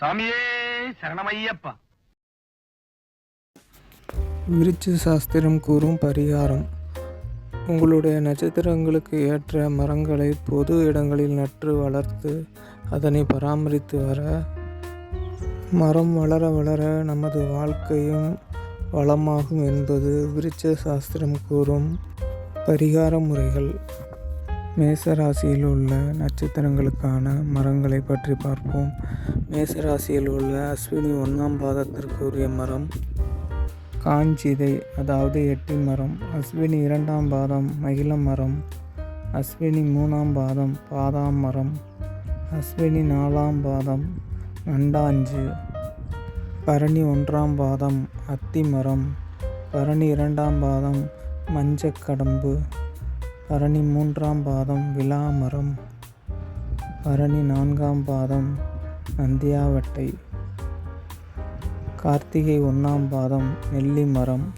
சாமியே சரணமையப்பா. விருச்சு சாஸ்திரம் கூறும் பரிகாரம். உங்களுடைய நட்சத்திரங்களுக்கு ஏற்ற மரங்களை பொது இடங்களில் நட்டு வளர்த்து அதனை பராமரித்து வர மரம் வளர வளர நமது வாழ்க்கையும் வளமாகும் என்பது விருச்ச சாஸ்திரம் கூறும் பரிகார முறைகள். மேச ராசியில் உள்ள நட்சத்திரங்களுக்கான மரங்களை பற்றி பார்ப்போம். மேச ராசியில் உள்ள அஸ்வினி ஒன்றாம் பாதத்திற்குரிய மரம் காஞ்சிதை அதாவது எட்டி மரம். அஸ்வினி இரண்டாம் பாதம் மகிழ மரம். அஸ்வினி மூணாம் பாதம் பாதாம் மரம். அஸ்வினி நாலாம் பாதம் நண்டாஞ்சு. பரணி ஒன்றாம் பாதம் அத்தி மரம். பரணி இரண்டாம் பாதம் மஞ்சக்கடம்பு. பரணி மூன்றாம் பாதம் விலா மரம் பரணி நான்காம் பாதம் நந்தியாவட்டை. கார்த்திகை ஒன்றாம் பாதம் நெல்லி மரம்